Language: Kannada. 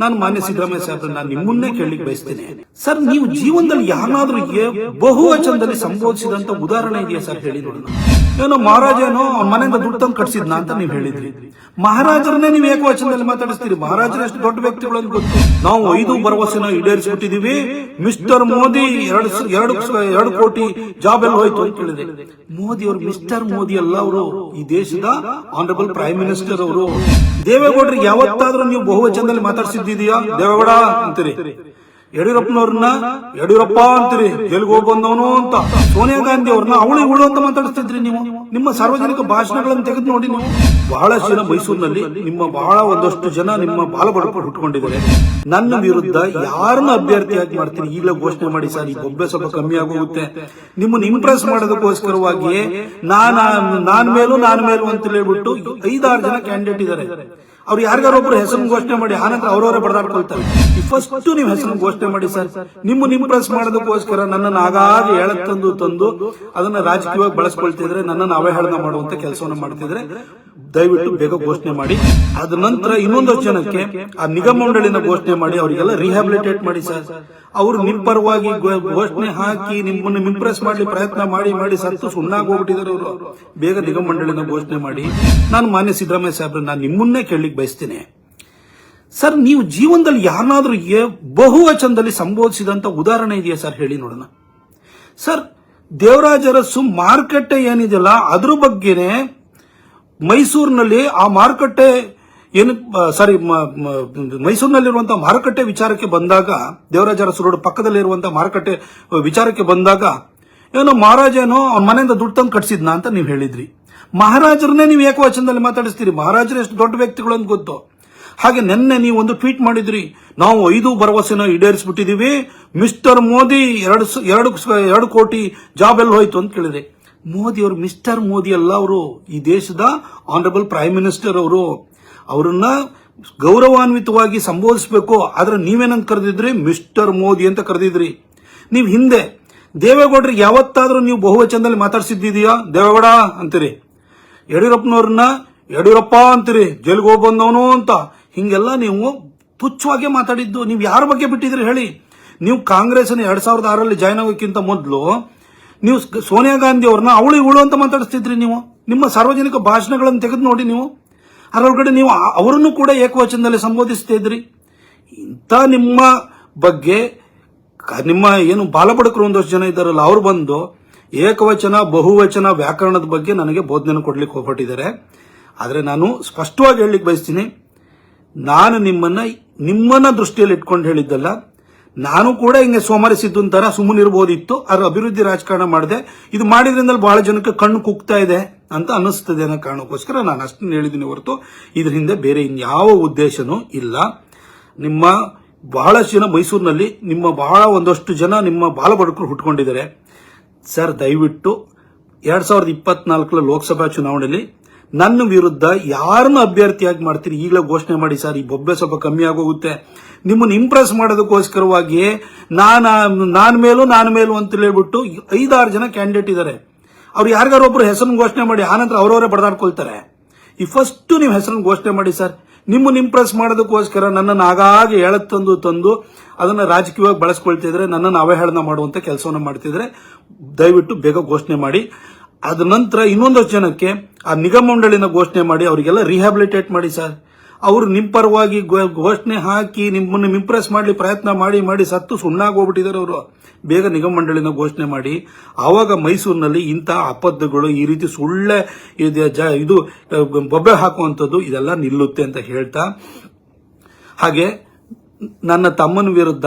ನಾನು ಮಾನ್ಯ ಸಿದ್ದರಾಮಯ್ಯ ಸಾಹೇಬ್ರ ನಾನು ನಿಮ್ಮನ್ನೇ ಕೇಳಲಿಕ್ಕೆ ಬಯಸ್ತೇನೆ. ಸರ್, ನೀವು ಜೀವನದಲ್ಲಿ ಬಹು ಬಹುವಚನದಲ್ಲಿ ಸಂಬೋಧಿಸಿದಂತ ಉದಾಹರಣೆ ಇದೆಯಾ ಸರ್? ಹೇಳಿ ನೋಡೋಣ ಏನೋ ಅವ್ನ ಮನೆಯಿಂದ ದುಡ್ಡು ತಂದು ಕಟ್ಸಿದ್ನ ಅಂತ ನೀವು ಹೇಳಿದ್ರಿ. ಮಹಾರಾಜರನ್ನೇ ನೀವು ಏಕವಚನದಲ್ಲಿ ಮಾತಾಡಿಸ್ತೀರಿ. ಮಹಾರಾಜರ ಎಷ್ಟು ದೊಡ್ಡ ವ್ಯಕ್ತಿಗಳು ಅಂತ ಗೊತ್ತು. ನಾವು ಐದು ಭರವಸೆನ ಈಡೇರಿಸ್ಬಿಟ್ಟಿದೀವಿ ಮಿಸ್ಟರ್ ಮೋದಿ ಎರಡು ಎರಡು ಎರಡು ಕೋಟಿ ಜಾಬ್ ಎಲ್ಲ ಹೋಯ್ತು ಅಂತ ಕೇಳಿದೆ. ಮೋದಿ ಅವರು ಮಿಸ್ಟರ್ ಮೋದಿ ಅಲ್ಲ ಅವರು. ಈ ದೇಶದ ಆನರಬಲ್ ಪ್ರೈಮ್ ಮಿನಿಸ್ಟರ್ ಅವರು. ದೇವೇಗೌಡರಿಗೆ ಯಾವತ್ತಾದ್ರೂ ನೀವು ಬಹುವಚನದಲ್ಲಿ ಮಾತಾಡ್ಸಿದ್ದೀಯಾ ದೇವೇಗೌಡ ಅಂತೀರಿ. ಯಡಿಯೂರಪ್ಪನವ್ರನ್ನ, ಯಡಿಯೂರಪ್ಪ ಅಂತೀರಿ. ಜೈಲಿಗೆ ಹೋಗಿ ಬಂದವನು ಅಂತ. ಸೋನಿಯಾ ಗಾಂಧಿ ಅವ್ರನ್ನ ಅವಳಿ ಉಳು ಅಂತ ಮಾತಾಡಿಸ್ತಿದ್ರಿ ನೀವು. ನಿಮ್ಮ ಸಾರ್ವಜನಿಕ ಭಾಷಣಗಳನ್ನು ತೆಗೆದು ನೋಡಿ ನೀವು. ಬಹಳಷ್ಟು ಜನ ಮೈಸೂರಿನಲ್ಲಿ ನಿಮ್ಮ ಬಹಳ ಒಂದಷ್ಟು ಜನ ನಿಮ್ಮ ಬಾಲ ಬಡಪ ಹುಟ್ಕೊಂಡಿದ್ದಾರೆ ನನ್ನ ವಿರುದ್ಧ ಯಾರನ್ನ ಅಭ್ಯರ್ಥಿಯಾಗಿ ಮಾಡ್ತೀನಿ? ಈಗಲೇ ಘೋಷಣೆ ಮಾಡಿ ಸರ್, ಈ ಬೊಬ್ಬೆ ಸ್ವಲ್ಪ ಕಮ್ಮಿ ಆಗೋಗುತ್ತೆ. ನಿಮ್ಮನ್ನ ಇಂಪ್ರೆಸ್ ಮಾಡೋದಕ್ಕೋಸ್ಕರವಾಗಿ ನಾನು ನಾನ್ ಮೇಲೂ ನಾನ್ ಮೇಲೂ ಅಂತ ಹೇಳ್ಬಿಟ್ಟು ಐದಾರು ಜನ ಕ್ಯಾಂಡಿಡೇಟ್ ಇದ್ದಾರೆ. ಅವ್ರು ಯಾರಿಗಾರೊಬ್ರು ಹೆಸರು ಘೋಷಣೆ ಮಾಡಿ ಆನಂತರ ಅವರವರೇ ಬಡದಾಡ್ಕೊಳ್ತಾರೆ. ಫಸ್ಟ್ ನೀವು ಹೆಸರು ಘೋಷಣೆ ಮಾಡಿ ಸರ್. ನಿಮ್ಮನ್ನ ಇಂಪ್ರೆಸ್ ಮಾಡೋದಕ್ಕೋಸ್ಕರ ನನ್ನನ್ನು ಆಗಾಗ ಹೇಳ ತಂದು ತಂದು ಅದನ್ನ ರಾಜಕೀಯವಾಗಿ ಬಳಸ್ಕೊಳ್ತಿದ್ರೆ ನನ್ನನ್ನು ಅವಹೇಳನ ಮಾಡುವಂತ ಕೆಲಸವನ್ನ ಮಾಡ್ತಿದ್ರೆ ದಯವಿಟ್ಟು ಬೇಗ ಘೋಷಣೆ ಮಾಡಿ. ಅದ ನಂತರ ಇನ್ನೊಂದು ಜನಕ್ಕೆ ಆ ನಿಗಮ ಮಂಡಳಿನ ಘೋಷಣೆ ಮಾಡಿ, ಅವರಿಗೆಲ್ಲ ರಿಹ್ಯಾಬಿಲಿಟೇಟ್ ಮಾಡಿ ಸರ್. ಅವರು ನಿಮ್ ಪರವಾಗಿ ಘೋಷಣೆ ಹಾಕಿ ನಿಮ್ಮನ್ನು ಇಂಪ್ರೆಸ್ ಮಾಡಿ ಪ್ರಯತ್ನ ಮಾಡಿ ಮಾಡಿ ಸತ್ತು ಸುಣ್ಣಾಗೋಗ್ಬಿಟ್ಟಿದ್ದಾರೆ ಅವರು ಬೇಗ ನಿಗಮ ಮಂಡಳಿನ ಘೋಷಣೆ ಮಾಡಿ. ನಾನು ಮಾನ್ಯ ಸಿದ್ದರಾಮಯ್ಯ ಸಾಹೇಬ್ರ, ನಾನು ನಿಮ್ಮನ್ನೇ ಕೇಳಲಿಕ್ಕೆ ಬಯಸ್ತೇನೆ. ಸರ್, ನೀವು ಜೀವನದಲ್ಲಿ ಯಾರನ್ನಾದ್ರೂ ಬಹುವಚನದಲ್ಲಿ ಸಂಬೋಧಿಸಿದಂತ ಉದಾಹರಣೆ ಇದೆಯಾ ಸರ್? ಹೇಳಿ ನೋಡೋಣ. ಸರ್ ದೇವರಾಜ ಅರಸು ಮಾರುಕಟ್ಟೆ ಏನಿದೆಯಲ್ಲ, ಅದ್ರ ಬಗ್ಗೆನೆ ಮೈಸೂರಿನಲ್ಲಿ ಆ ಮಾರುಕಟ್ಟೆ ಏನು ಸಾರಿ ಮೈಸೂರಿನಲ್ಲಿರುವಂತಹ ಮಾರುಕಟ್ಟೆ ವಿಚಾರಕ್ಕೆ ಬಂದಾಗ, ದೇವರಾಜ ಅರಸು ರೋಡ್ ಪಕ್ಕದಲ್ಲಿರುವಂತಹ ಮಾರುಕಟ್ಟೆ ವಿಚಾರಕ್ಕೆ ಬಂದಾಗ, ಏನೋ ಮಹಾರಾಜ ಏನೋ ಅವ್ನ ಮನೆಯಿಂದ ದುಡ್ಡು ತಂದು ಕಟ್ಸಿದ್ನ ಅಂತ ನೀವು ಹೇಳಿದ್ರಿ. ಮಹಾರಾಜರನ್ನೇ ನೀವು ಏಕವಚನದಲ್ಲಿ ಮಾತಾಡಿಸ್ತೀರಿ. ಮಹಾರಾಜರು ಎಷ್ಟು ದೊಡ್ಡ ವ್ಯಕ್ತಿಗಳು ಅಂತ ಗೊತ್ತು. ಹಾಗೆ ನಿನ್ನೆ ನೀವು ಒಂದು ಟ್ವೀಟ್ ಮಾಡಿದ್ರಿ. ನಾವು ಐದು ಭರವಸೆನ ಈಡೇರಿಸ್ಬಿಟ್ಟಿದೀವಿ. ಮಿಸ್ಟರ್ ಮೋದಿ ಎರಡು ಎರಡು ಎರಡು ಕೋಟಿ ಜಾಬ್ ಎಲ್ಲ ಹೋಯ್ತು ಅಂತ ಕೇಳಿದೆ ಮೋದಿ ಅವರು, ಮಿಸ್ಟರ್ ಮೋದಿ ಅಲ್ಲ ಅವರು. ಈ ದೇಶದ ಆನರಬಲ್ ಪ್ರೈಮ್ ಮಿನಿಸ್ಟರ್ ಅವರು. ಅವರನ್ನ ಗೌರವಾನ್ವಿತವಾಗಿ ಸಂಬೋಧಿಸಬೇಕು. ಆದ್ರೆ ನೀವೇನಂತ ಕರೆದಿದ್ರಿ? ಮಿಸ್ಟರ್ ಮೋದಿ ಅಂತ ಕರೆದಿದ್ರಿ. ನೀವು ಹಿಂದೆ, ದೇವೇಗೌಡರಿಗೆ ಯಾವತ್ತಾದ್ರೂ ನೀವು ಬಹುವಚನದಲ್ಲಿ ಮಾತಾಡ್ಸಿದ್ದೀಯಾ ದೇವೇಗೌಡ ಅಂತೀರಿ. ಯಡಿಯೂರಪ್ಪನವ್ರನ್ನ, ಯಡಿಯೂರಪ್ಪ ಅಂತೀರಿ. ಜೈಲಿಗೆ ಹೋಗಿ ಬಂದವನು ಅಂತ. ಹಿಂಗೆಲ್ಲ ನೀವು ತುಚ್ಛವಾಗಿ ಮಾತಾಡಿದ್ದು. ನೀವು ಯಾರ ಬಗ್ಗೆ ಬಿಟ್ಟಿದ್ರಿ ಹೇಳಿ. ನೀವು ಕಾಂಗ್ರೆಸ್ ಎರಡ್ ಸಾವಿರದ ಆರಲ್ಲಿ ಜಾಯ್ನ್ ಆಗೋಕ್ಕಿಂತ ಮೊದಲು ನೀವು ಸೋನಿಯಾ ಗಾಂಧಿ ಅವ್ರನ್ನ ಅವಳು ಇವಳು ಅಂತ ಮಾತಾಡಿಸ್ತಿದ್ರಿ ನೀವು? ನಿಮ್ಮ ಸಾರ್ವಜನಿಕ ಭಾಷಣಗಳನ್ನು ತೆಗೆದು ನೋಡಿ ನೀವು? ಅದರೊಳಗಡೆ ನೀವು ಅವರನ್ನು ಕೂಡ ಏಕವಚನದಲ್ಲಿ ಸಂಬೋಧಿಸ್ತಾ ಇದ್ರಿ. ಇಂಥ ನಿಮ್ಮ ಬಗ್ಗೆ ನಿಮ್ಮ ಏನು ಬಾಲಬಡಕರು ಒಂದಷ್ಟು ಜನ ಇದ್ದಾರಲ್ಲ, ಅವ್ರು ಬಂದು ಏಕವಚನ, ಬಹುವಚನ ವ್ಯಾಕರಣದ ಬಗ್ಗೆ ನನಗೆ ಬೋಧನೆ ಕೊಡ್ಲಿಕ್ಕೆ ಹೋಗ್ಬಿಟ್ಟಿದ್ದಾರೆ. ಆದರೆ ನಾನು ಸ್ಪಷ್ಟವಾಗಿ ಹೇಳಲಿಕ್ಕೆ ಬಯಸ್ತೀನಿ, ನಾನು ನಿಮ್ಮನ್ನ ನಿಮ್ಮನ್ನ ದೃಷ್ಟಿಯಲ್ಲಿ ಇಟ್ಕೊಂಡು ಹೇಳಿದ್ದಲ್ಲ ನಾನು ಕೂಡ ಹಿಂಗೆ ಸೋಮರಿಸಿದ್ದು ಸಿದ್ದು ಸುಮ್ಮನೆ ಸುಮ್ಮನಿರ್ಬೋದಿತ್ತು ಅದ್ರ ಅಭಿವೃದ್ಧಿ ರಾಜಕಾರಣ ಮಾಡಿದೆ. ಇದು ಮಾಡಿದ್ರಿಂದ ಬಹಳ ಜನಕ್ಕೆ ಕಣ್ಣು ಕುಗ್ತಾ ಇದೆ ಅಂತ ಅನ್ನಿಸ್ತದೆ ಅನ್ನೋ ಕಾರಣಕ್ಕೋಸ್ಕರ ನಾನು ಅಷ್ಟನ್ನು ಹೇಳಿದ್ದೀನಿ ಹೊರತು ಇದ್ರ ಹಿಂದೆ ಬೇರೆ ಇನ್ಯಾವ ಉದ್ದೇಶನೂ ಇಲ್ಲ. ನಿಮ್ಮ ಬಹಳಷ್ಟು ಜನ ಮೈಸೂರಿನಲ್ಲಿ, ನಿಮ್ಮ ಬಹಳ ಒಂದಷ್ಟು ಜನ ನಿಮ್ಮ ಬಾಲಬಡಕರು ಹುಟ್ಕೊಂಡಿದ್ದಾರೆ. ಸರ್, ದಯವಿಟ್ಟು ಎರಡ್ ಸಾವಿರದ ಇಪ್ಪತ್ನಾಲ್ಕರ ಲೋಕಸಭಾ ಚುನಾವಣೆಯಲ್ಲಿ ನನ್ನ ವಿರುದ್ಧ ಯಾರನ್ನ ಅಭ್ಯರ್ಥಿಯಾಗಿ ಮಾಡ್ತೀರಿ ಈಗಲೇ ಘೋಷಣೆ ಮಾಡಿ ಸರ್, ಈ ಬೊಬ್ಬೆ ಸ್ವಲ್ಪ ಕಮ್ಮಿ ಆಗೋಗುತ್ತೆ. ನಿಮ್ಮನ್ನು ಇಂಪ್ರೆಸ್ ಮಾಡೋದಕ್ಕೋಸ್ಕರವಾಗಿ ನಾನ, ನಾನ್ ಮೇಲೂ ನಾನ್ ಮೇಲೂ ಅಂತ ಹೇಳ್ಬಿಟ್ಟು ಐದಾರು ಜನ ಕ್ಯಾಂಡಿಡೇಟ್ ಇದ್ದಾರೆ ಅವ್ರು ಯಾರಿಗಾರೊಬ್ರು ಹೆಸರನ್ನು ಘೋಷಣೆ ಮಾಡಿ ಆನಂತರ ಅವರವರೇ ಬಡದಾಡ್ಕೊಳ್ತಾರೆ. ಈ ಫಸ್ಟ್ ನೀವು ಹೆಸರನ್ನು ಘೋಷಣೆ ಮಾಡಿ ಸರ್. ನಿಮ್ಮನ್ನು ಇಂಪ್ರೆಸ್ ಮಾಡೋದಕ್ಕೋಸ್ಕರ ನನ್ನನ್ನು ಆಗಾಗ ಹೇಳಕ್ ತಂದು ತಂದು ಅದನ್ನು ರಾಜಕೀಯವಾಗಿ ಬಳಸ್ಕೊಳ್ತಿದ್ರೆ ನನ್ನನ್ನು ಅವಹೇಳನ ಮಾಡುವಂತ ಕೆಲಸವನ್ನು ಮಾಡ್ತಿದ್ರೆ ದಯವಿಟ್ಟು ಬೇಗ ಘೋಷಣೆ ಮಾಡಿ. ಅದ ನಂತರ ಇನ್ನೊಂದು ಜನಕ್ಕೆ ಆ ನಿಗಮ ಮಂಡಳಿನ ಘೋಷಣೆ ಮಾಡಿ ಅವರಿಗೆಲ್ಲ ರಿಹ್ಯಾಬಿಲಿಟೇಟ್ ಮಾಡಿ ಸರ್. ಅವರು ನಿಮ್ಮ ಪರವಾಗಿ ಘೋಷಣೆ ಹಾಕಿ ನಿಮ್ಮನ್ನು ಇಂಪ್ರೆಸ್ ಮಾಡಲಿ, ಪ್ರಯತ್ನ ಮಾಡಿ ಮಾಡಿ ಸತ್ತು ಸುಣ್ಣಾಗಿ ಹೋಗ್ಬಿಟ್ಟಿದ್ದಾರೆ ಅವರು. ಬೇಗ ನಿಗಮ ಮಂಡಳಿನ ಘೋಷಣೆ ಮಾಡಿ. ಆವಾಗ ಮೈಸೂರಿನಲ್ಲಿ ಇಂಥ ಅಪದ್ಧಗಳು ಈ ರೀತಿ ಸುಳ್ಳೆ ಇದು, ಬೊಬ್ಬೆ ಹಾಕುವಂಥದ್ದು ಇದೆಲ್ಲ ನಿಲ್ಲುತ್ತೆ ಅಂತ ಹೇಳ್ತಾ. ಹಾಗೆ ನನ್ನ ತಮ್ಮನ ವಿರುದ್ಧ